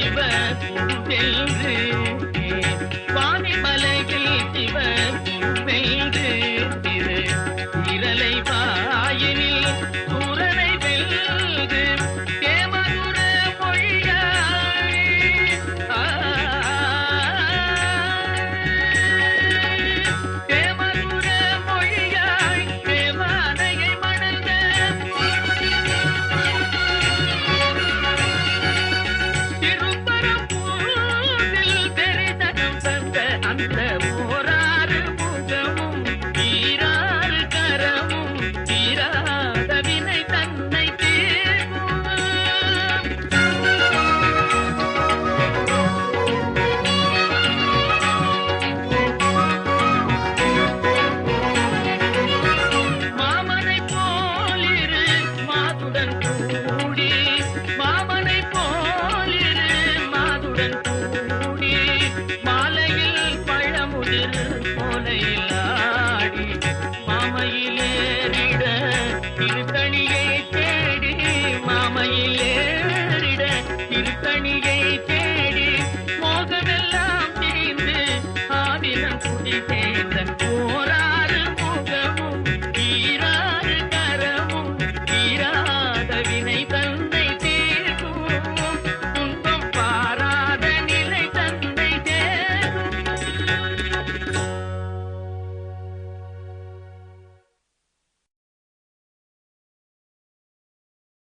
சிவ சென்று குருவென்று சுவாமிமலையில் சிவ மாலையுடன் கூடி மாலையில் பழமுதிர் போலையில் ஆடி மாமையில்